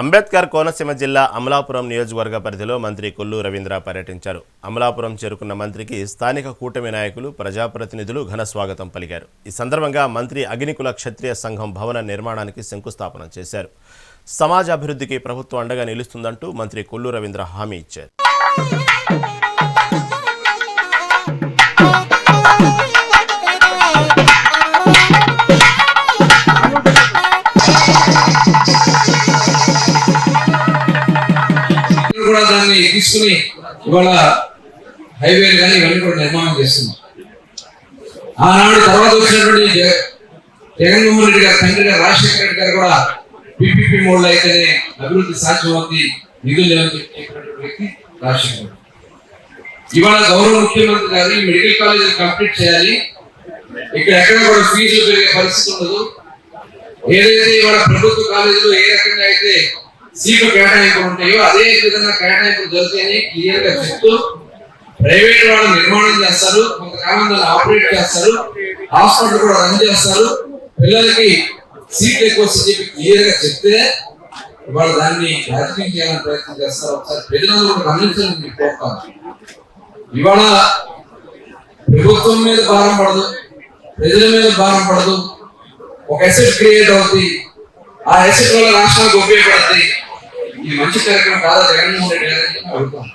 అంబేద్కర్ కోనసీమ జిల్లా అమలాపురం నియోజకవర్గ పరిధిలో మంత్రి కొల్లు రవీంద్ర పర్యటించారు. అమలాపురం చేరుకున్న మంత్రికి స్థానిక కూటమి నాయకులు ప్రజాప్రతినిధులు ఘన స్వాగతం పలికారు. ఈ సందర్భంగా మంత్రి అగ్నికుల క్షత్రియ సంఘం భవన నిర్మాణానికి శంకుస్థాపన చేశారు. సమాజ అభివృద్ధికి ప్రభుత్వం అండగా నిలుస్తుందంటూ మంత్రి కొల్లు రవీంద్ర హామీ ఇచ్చారు. కూడా దాన్ని తీసుకుని ఇవాళ హైవే కానీ ఇవన్నీ కూడా నిర్మాణం చేస్తున్నాం. ఆనాడు తర్వాత వచ్చినటువంటి జగన్మోహన్ రెడ్డి గారు తండ్రి గారు రాజశేఖర రెడ్డి గారు కూడా పిపిపి మోడ్ అయితేనే అభివృద్ధి సాధ్యమవుతుంది నిధులు లేవని చెప్పినటువంటి వ్యక్తి రాజశేఖర ఇవాళ గౌరవ ముఖ్యమంత్రి గారు ఈ మెడికల్ కాలేజ్ కంప్లీట్ చేయాలి. ఇక్కడ ఎక్కడ కూడా ఫీజులు పెరిగే పరిస్థితి ఉండదు. ఏదైతే ఇవాళ ప్రభుత్వ కాలేజీలో ఏ రకంగా అయితే సీట్లు కేటాయింపులు ఉంటాయో అదే విధంగా కేటాయింపులు జరుగుతాయని క్లియర్గా చెప్తూ ప్రైవేట్ వాళ్ళు నిర్మాణం చేస్తారు కొంతకాలం దాన్ని ఆపరేట్ చేస్తారు హాస్పిటల్ కూడా రన్ చేస్తారు. పిల్లలకి సీట్లు ఎక్కువ వస్తాయని చెప్పి క్లియర్గా చెప్తే ఇవాళ దాన్ని రాజకీయం చేయాలని ప్రయత్నం చేస్తారు. ఒకసారి ప్రజలందరూ కూడా గమనించాలని మీకు కోరుతాను. ఇవాళ ప్రభుత్వం మీద భారం పడదు ప్రజల మీద భారం పడదు. ఒక అసెట్ క్రియేట్ అవుతుంది ఆ అసెట్ వల్ల రాష్ట్రానికి ఉపయోగపడుతుంది మంచి కార్యక్రమం కాదా జగన్మోహన్ రెడ్డి గారు? అని చెప్పి